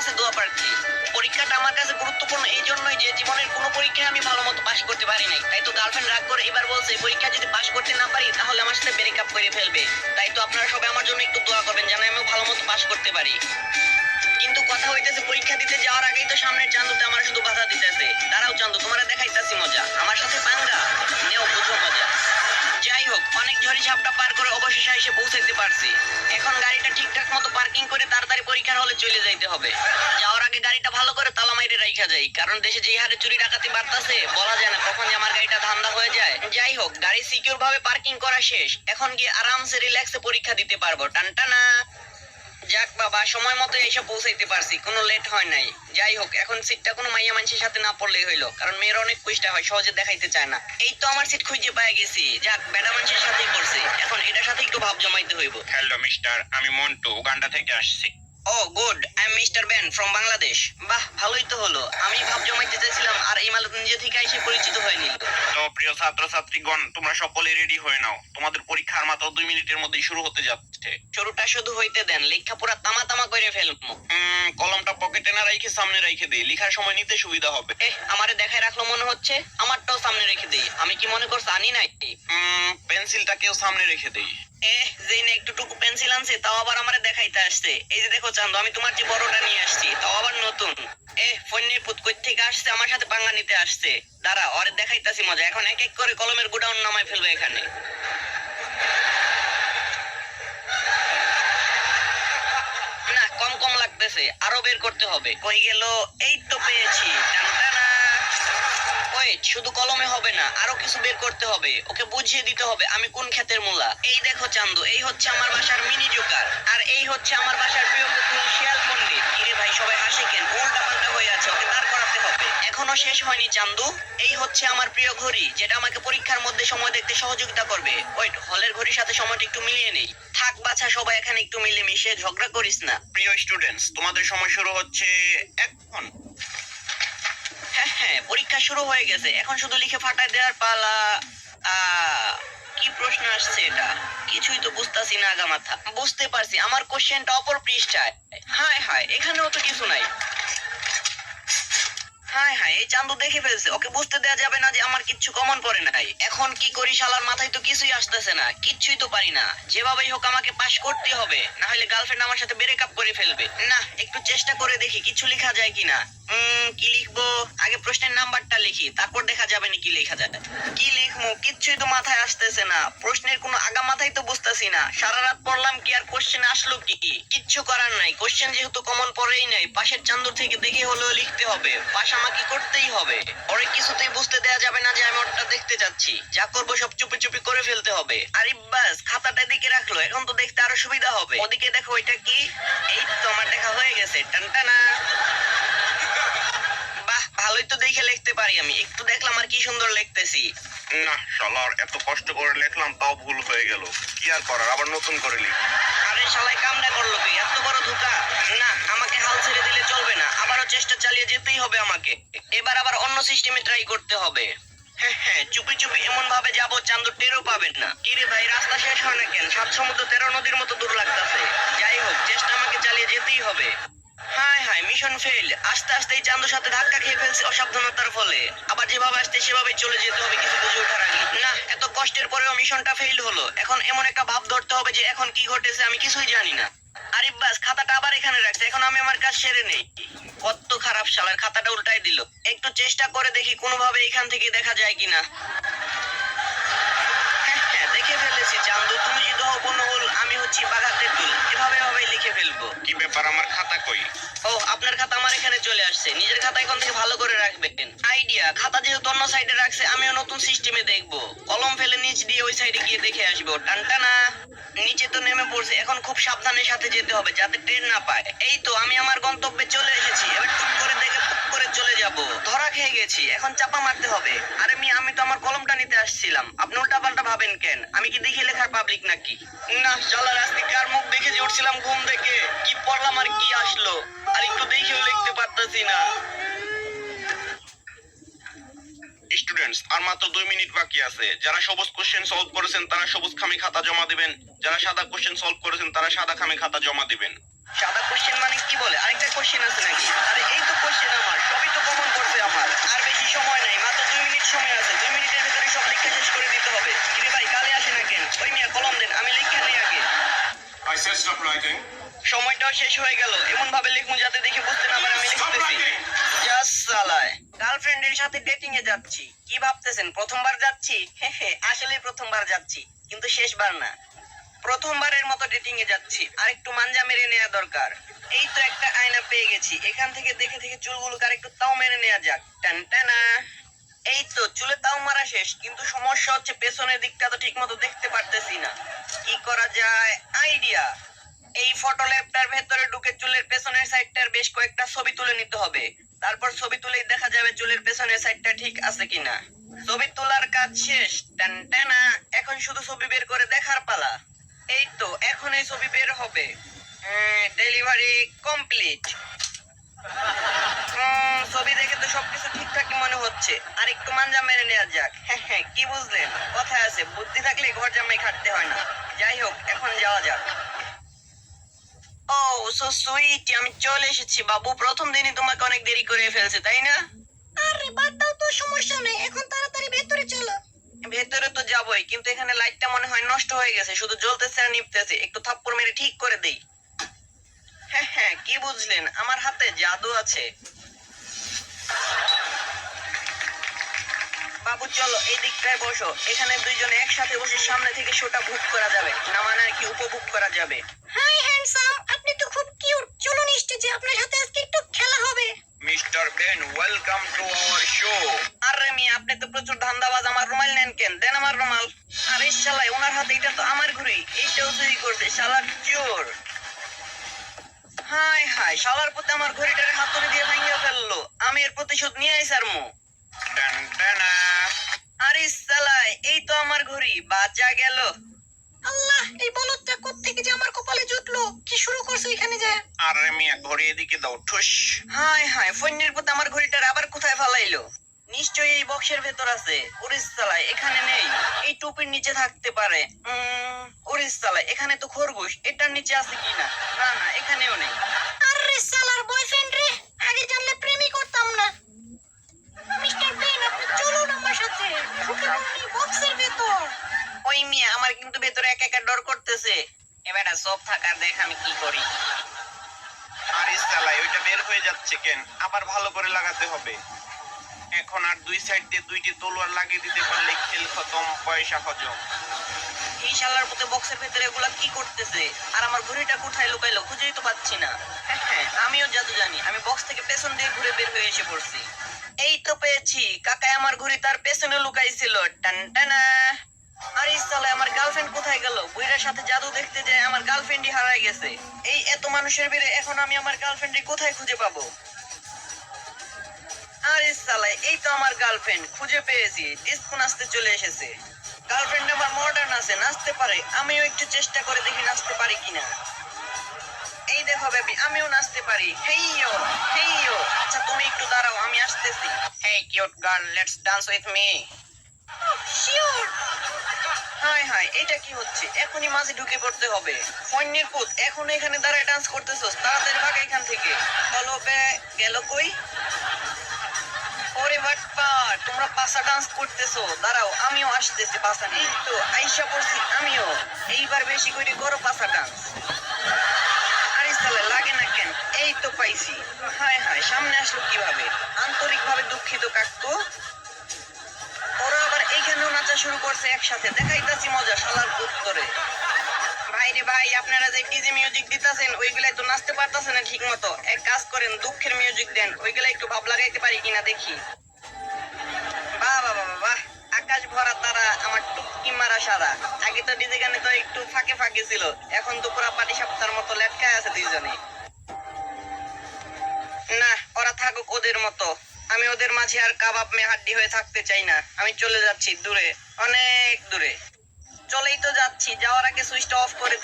কাছে দোয়া প্রার্থী। পরীক্ষাটা আমার কাছে গুরুত্বপূর্ণ, এই জন্যই যে জীবনের কোনো পরীক্ষায় আমি ভালো মতো পাশ করতে পারি নাই। তাই তো গার্লফ্রেন্ড রাগ করে এবার বলছে পরীক্ষা যদি পাশ করতে না পারি, তাহলে আমার সাথে ব্রেক আপ করে ফেলবে। তাই তো আপনারা সবাই আমার জন্য একটু দোয়া করবেন, যেন আমি ভালো মতো পাশ করতে পারি। কিন্তু কথা হইতেছে, পরীক্ষা দিতে যাওয়ার আগেই তো সামনের চান্দুতে আমার শুধু বাধা দিতেছে। দাঁড়াও চান্দু, তোমরা দেখাইতাছি মজা। আমার সাথে পাঙ্গা। অনেক ঝড়ি ঝাপটা পার করে অবশেষে এসে পৌঁছাইতে পারছি। এখন গাড়িটা ঠিকঠাক মতো পার্কিং করে তাড়াতাড়ি পরীক্ষার হলে চলে যাইতে হবে। যাওয়ার আগে গাড়িটা ভালো করে তালা মাইরে রাখা যায় কারণ দেশে যে হারে চুরি ডাকাতি বাড়তাছে, বলা যায় না কখন যে আমার গাড়িটা ধান্দা হয়ে যায়। যাই হোক, গাড়ি সিকিউর ভাবে পার্কিং করা শেষ। এখন গিয়ে আরামসে রিল্যাক্সে পরীক্ষা দিতে পারব। টানটানা যাক বাবা, সময় মতো এসে পৌঁছাইতে পারছি, কোনো লেট হয় নাই। যাই হোক, এখন সিটটা কোনো মাইয়া মানুষের সাথে না পড়লেই হইল, কারণ মেয়ের অনেক কুষ্টা হয়, সহজে দেখাইতে চায় না। এই তো আমার সিট খুঁজে পাই গেছি। যাক, বেটা মানুষের সাথেই পড়ছে। এখন এটার সাথে একটু ভাব জমাইতে হইব। হ্যালো মিস্টার আমি মন্টু, উগান্ডা থেকে আসছি। ও good. I am mister Ben from Bangladesh. বাহ ভালোই তো হলো। আমি ভাব জমাইতে চাইছিলাম আর এই মালত নিজে থেকে এসে পরিচিত হয়ে নিল তো প্রিয় ছাত্রছাত্রীগণ তোমরা সকলে রেডি হয়ে নাও। তোমাদের পরীক্ষার মাত্র দুই মিনিটের মধ্যেই শুরু হতে যাচ্ছে। শুরুটা শুধু হইতে দেন লেখা পুরা তামা তামা করে ফেলব। কলমটা পকেটে না রেখে সামনে রেখে দিই। লেখার সময় নিতে সুবিধা হবে। এ আমারে দেখায় রাখল মনে হচ্ছে? আমারটাও সামনে রেখে দেই। আমি কি মনে করছি আনি নাই? পেন্সিলটাকেও সামনে রেখে দিই। এ যেই না একটু টুকু পেন্সিল আনছে তাও আবার আমারে দেখাইতে আসছে। এই যে দেখো চান্দু, আমি তোমার যে বড়টা নিয়ে আসছি, তাও আবার নতুন। এ ফোনের পুত কই থেকে আসছে, আমার সাথে পাঙ্গা নিতে আসছে। দাঁড়া, ওরে দেখাইতাছি মজা। এখন এক এক করে কলমের গোডাউন নামায় ফেলবে এখানে। না, কম কম লাগতেছে। আরও বের করতে হবে। কই গেল? এই তো পেয়েছি। শুধু কলমে হবে না, আরও কিছু বের করতে হবে। ওকে বুঝিয়ে দিতে হবে, আমি কোন ক্ষেতের মূলা। এই দেখো চান্দু, এই হচ্ছে আমার বাসার মিনি জোকার, আর এই হচ্ছে আমার বাসার প্রিয় পুতুল শিয়াল পণ্ডিত। কিরে ভাই, সবাই হাসে কেন? উল্টা পাল্টা হয়ে আছে ওকে দাঁড় করাতে হবে। এখনও শেষ হয়নি চান্দু। এই হচ্ছে আমার প্রিয় ঘড়ি, যেটা আমাকে পরীক্ষার মধ্যে সময় দেখতে সহযোগিতা করবে। ওয়েট, হলের ঘড়ির সাথে সময়টা একটু মিলিয়ে নেই। থাক বাছা, সবাই এখানে একটু মিলে মিশে ঝগড়া করিস না। প্রিয় স্টুডেন্টস তোমাদের সময় শুরু হচ্ছে এখন হ্যাঁ পরীক্ষা শুরু হয়ে গেছে। এখন শুধু লিখে ফাটায় দেওয়ার পালা। কি প্রশ্ন আসছে এটা? কিছুই তো বুঝতাছি না আগা মাথা। বুঝতে পারছি, আমার কোশ্চেনটা অপর পৃষ্ঠায়। হায় হায়, এখানেও তো কিছু নাই। হায় হায় এই চান্দু দেখে ফেলছে। ওকে বুঝতে দেওয়া যাবে না যে আমার কিচ্ছু কমন পড়ে নাই। এখন কি করি শালার মাথায় তো কিছুই আসতেছে না কিচ্ছুই তো পারি না। যেভাবেই হোক আমাকে পাশ করতে হবে না হলে গার্লফ্রেন্ড আমার সাথে ব্রেক আপ করে ফেলবে। না একটু চেষ্টা করে দেখি কিছু লেখা যায় কিনা। উম, কি লিখব? আগে প্রশ্নের নাম্বারটা লিখি তারপর দেখা যাবে না কি লেখা যায়। কি লিখব কিচ্ছুই তো মাথায় আসতেছে না। প্রশ্নের কোনো আগা মাথায় তো বুঝতেছি না। সারা রাত পড়লাম কি আর কোশ্চেন আসলো কি? কিচ্ছু করার নাই। কোশ্চেন যেহেতু কমন পড়েই নাই পাশের চান্দুর থেকে দেখে হলেও লিখতে হবে। পাশ আমাকে করতেই হবে। ওরে কিছুতেই বুঝতে দেয়া যাবে না যে আমি ওরটা দেখতে যাচ্ছি। যা করব সব চুপি চুপি করে ফেলতে হবে। আরে বাস খাতাটা এদিকে রাখল। এখন তো দেখতে আরও সুবিধা হবে। ওদিকে দেখো ওইটা কি? এই তো আমার দেখা হয়ে গেছে। টানটানা বাহ ভালোই তো দেখে লিখতে পারি আমি। একটু দেখলাম আর কি সুন্দর লিখতেছি। না শালার এত কষ্ট করে লিখলাম তাও ভুল হয়ে গেল। কি আর করার? আবার নতুন করে লিখ। আরে শালাই কামটা করল তুই এত বড় ধোকা। না, আমাকে হাল ছেড়ে দিলে চলবে না। আবারও চেষ্টা চালিয়ে যেতেই হবে আমাকে। এবার আবার অন্য সিস্টেমে ট্রাই করতে হবে। হ্যাঁ হ্যাঁ চুপি চুপি এমন ভাবে যাব টেরও পাবেন না। কিরে ভাই, রাস্তা শেষ হয় না কেন? সাত সমুদ্র, তেরো নদীর মতো দূর লাগতাছে। যাই হোক, চেষ্টা আমাকে চালিয়ে যেতেই হবে। মিশন ফেল আস্তে আস্তে এই চান্দুর সাথে ধাক্কা খেয়ে ফেলছি অসাবধানতার ফলে। আবার যেভাবে আসতে সেভাবে চলে যেতে হবে কিছু বুঝে ওঠার আগে। না, এত কষ্টের পরেও মিশনটা ফেল হলো। এখন এমন একটা ভাব ধরতে হবে যে এখন কি ঘটেছে আমি কিছুই জানি না। আরিফ বাস খাতাটা আবার এখানে রাখছে। এখন আমি আমার কাজ সেরে নেই। কত খারাপ শালার খাতাটা উল্টাই দিল। একটু চেষ্টা করে দেখি কোনোভাবে এখান থেকে দেখা যায় কিনা। হ্যাঁ, হ্যাঁ, দেখে ফেলেছি চান্দু। তুমি যদি হও বনহুল আমি হচ্ছি বাঘা তেঁতুল এভাবে এভাবে ব্যাপার আমার খাতা কই? ও, আপনার খাতা আমার এখানে চলে আসছে। নিজের খাতা এখন থেকে ভালো করে রাখবেন। আইডিয়া, খাতা যেহেতু অন্য সাইডে রাখছে, আমিও নতুন সিস্টেমে দেখব। কলম ফেলে নিচ দিয়ে ওই সাইডে গিয়ে দেখে আসব। টানটানা নিচে তো নেমে পড়ছে, এখন খুব সাবধানের সাথে যেতে হবে, যাতে ট্রেন না পায়। এই তো, আমি আমার গন্তব্যে চলে এসেছি। গেছি এখন চাপা মারতে হবে। আরে মি আমি তো আমার কলমটা নিতে আসছিলাম। আপনি উল্টা পাল্টা ভাবেন কেন? আমি কি দেখে লেখার পাবলিক নাকি? না চলার আজকে কার মুখ দেখে যে উঠছিলাম ঘুম দেখে কি পড়লাম আর কি আসলো? আর একটু দেখেও লিখতে পারতাছি না। স্টুডেন্টস আর মাত্র দুই মিনিট বাকি আছে। যারা সবুজ কোশ্চেন সলভ করেছেন তারা সবুজ খামে খাতা জমা দিবেন। যারা সাদা কোশ্চেন সলভ করেছেন তারা সাদা খামে খাতা জমা দিবেন। সাদা কোশ্চেন মানে কি বলে? আরেকটা কোশ্চেন আছে নাকি? আরে এই তো কোশ্চেন আমার সবই তো কমন সময় নাই মাত্র দুই মিনিট সময় আছে। দুই মিনিটের ভিতরে সব লেখা শেষ করে দিতে হবে। কিরে ভাই কালে আসে না কেন? ওই মিয়া কলম দেন আমি লেখা নেই আগে। I said stop writing. সময়টাও শেষ হয়ে গেল। এমন ভাবে লিখুন যাতে দেখে বুঝতে না পারে আমি লিখতেছি! জাস্ট সালায়। গার্লফ্রেন্ডের সাথে ডেটিং এ যাচ্ছি। কি ভাবতেছেন? প্রথমবার যাচ্ছি? আসলে প্রথমবার যাচ্ছি। কিন্তু শেষবার না। প্রথমবারের মতো ডেটিং এ যাচ্ছি। আর একটু মাঞ্জা মেরে নেওয়া দরকার। এই তো একটা আয়না পেয়ে গেছি। এখান থেকে দেখে দেখে চুলগুলোকে আর একটু তাও মেরে নেওয়া যাক। টান, টানা। এই তো, চুলে তাও মারা শেষ, কিন্তু সমস্যা হচ্ছে পেছনের দিকটা তো ঠিক মতো দেখতে পারতেছি না। কি করা যায়? আইডিয়া। এই ফটো ল্যাপটার ভেতরে ঢুকে চুলের পেছনের সাইডটার বেশ কয়েকটা ছবি তুলে নিতে হবে। তারপর ছবি তুলেই দেখা যাবে চুলের পেছনের সাইডটা ঠিক আছে কিনা। ছবি তোলার কাজ শেষ। টানা। এখন শুধু ছবি বের করে দেখার পালা। এই তো, এখন এই ছবি বের হবে। ডেলিভারি কমপ্লিট ছবি দেখে তো সবকিছু ঠিকঠাকই মনে হচ্ছে। আর একটু মানজা মেরে নেওয়া যাক। হ্যাঁ হ্যাঁ কি বুঝলেন? কথায় আছে বুদ্ধি থাকলে ঘর জামাই খাটতে হয় না। যাই হোক এখন যাওয়া যাক। ও সো সুইট আমি চলে এসেছি বাবু। প্রথম দিনই তোমাকে অনেক দেরি করে ফেলছে তাই না? আরে বাদ দাও তো সমস্যা নেই। এখন তাড়াতাড়ি ভেতরে চলো। ভেতরে তো যাবই কিন্তু এখানে লাইটটা মনে হয় নষ্ট হয়ে গেছে। শুধু জ্বলতেছে আর নিপতেছে একটু থাপ্পড় মেরে ঠিক করে দেই। হ্যাঁ হ্যাঁ কি বুঝলেন? আমার হাতে জাদু আছে। বাবু চলো এই দিকটায় বসো। এখানে দুইজনে একসাথে বসে সামনে থেকে শোটা ভোগ করা যাবে। না মানে কি উপভোগ করা যাবে? Hi handsome! আপনি তো খুব কিউট। চলুন স্টেজে আপনার সাথে আজকে একটু খেলা হবে। Mister Ben welcome to our show. আরে মিয়া আপনি তো প্রচুর ধান্দাবাজ। আমার রুমাল নেন কেন? দেন আমার রুমাল। আরে শালাই ওনার হাতে এটা তো আমার ঘুরি এইটাও চুরি করছে শালার চোর। হাই হাই শালার প্রতি আমার ঘড়িটারে হাতুড়ি দিয়ে ভাঙিয়ে ফেলল। আমি এর প্রতিশোধ নিয়ে আইস আর মু আরে শালাই এই তো আমার ঘড়ি বাজা গেল। আল্লাহ এই বলদটা কোত্থেকে যে আমার কপালে জুটলো? কি শুরু করছ এখানে যে? আরে মিয়া ঘড়ি এদিকে দাও ঠুস। হাই হাই ফোনের প্রতি আমার ঘড়িটার আবার কোথায় ফালাইলো? নিশ্চয়ই এই বক্সের ভেতর আছে। উড়িস চালায় এখানে নেই। এই টুপির নিচে থাকতে পারে। উড়িস এখানে তো খরগোশ। এটার নিচে আছে কিনা না? না এখানেও নেই। আরে সালার বয়ফ্রেন্ড রে আগে জানলে প্রেমই করতাম না। মিস্টার বেন আপনি চলুন আমার সাথে। বক্সের ভেতর। ওই মিয়া আমার কিন্তু ভেতরে একা একা ডর করতেছে। এবারে সব থাকার দেখ আমি কি করি। আরে সালাই ওইটা বের হয়ে যাচ্ছে কেন? আবার ভালো করে লাগাতে হবে। এখন আর দুই সাইড দিয়ে দুইটি তলোয়ার লাগিয়ে দিতে পারলে খেল খতম, পয়সা হজম। এই শালার মতো বক্সের ভেতরে এগুলা কি করতেছে? আর আমার ঘড়িটা কোথায় লুকাইলো খুঁজেই তো পাচ্ছি না। হ্যাঁ হ্যাঁ আমিও জাদু জানি। আমি বক্স থেকে পেছন দিয়ে ঘুরে বের হয়ে এসে পড়ছি। এই তো পেয়েছি। কাকাই আমার ঘড়ি তার পেছনে লুকাইছিল। টান, টানা। আরে সালে আমার গার্লফ্রেন্ড কোথায় গেল? বুইরার সাথে জাদু দেখতে যায় আমার গার্লফ্রেন্ডই হারায় গেছে। এই এত মানুষের ভিড়ে এখন আমি আমার গার্লফ্রেন্ডই কোথায় খুঁজে পাবো? আরে সালাই, এই তো আমার গার্লফ্রেন্ড খুঁজে পেয়েছি। ডিস্কো নাচতে চলে এসেছে। গার্লফ্রেন্ড আমার মডার্ন আছে, নাচতে পারে। আমিও একটু চেষ্টা করে দেখি নাচতে পারি কিনা। এই দেখো বেবি আমিও নাচতে পারি। হেইয়ো হেইয়ো আচ্ছা তুমি একটু দাঁড়াও, আমি আসতেছি। Hey cute girl let's dance with me hi hi এটা কি হচ্ছে? এখনই মাঝে ঢুকে পড়তে হবে। ফন্যের পুত এখন এখানে দাঁড়ায় ডান্স করতেছস। তাড়াতাড়ি ভাগ এখান থেকে। বলো বে, গেল কই? ওরে বাটপা তোমরা পাসা ডান্স করতেছো। দাঁড়াও, আমিও আসতেছি পাসা নিয়ে। তো, আইসা পড়ছি আমিও। এইবার বেশি করে করো পাসা ডান্স লাগে না কেন? এই তো পাইছি। হায় হায়, সামনে আসলো কীভাবে? আন্তরিক ভাবে দুঃখিত কাকু। ওরা আবার এইখানেও নাচা শুরু করছে একসাথে। দেখাইতাছি মজা, শালার উত্তরে ভাই রে ভাই, আপনারা যে ডিজে মিউজিক দিতাছেন, ওইগুলাই তো নাচতে পারতাছেন না ঠিক মতো এক কাজ করেন, দুঃখের মিউজিক দেন, ওইগুলা একটু ভাব লাগাইতে পারি কিনা দেখি। বাহ বাহ বাহ বাহ আকাশ ভরা তারা, আমার টুকি মারা সারা। আগে তো ডিজে গানে তো একটু ফাঁকে ফাঁকে ছিল, এখন তো পুরা পাটি সপ্তাহের মতো লেটকায় আছে দুইজনে। না, ওরা থাকুক ওদের মতো। আমি ওদের মাঝে আর কাবাব মে হাড্ডি হয়ে থাকতে চাই না। আমি চলে যাচ্ছি দূরে, অনেক দূরে। চলেই তো যাচ্ছি যাওয়ার আগে সুইচটা অফ করে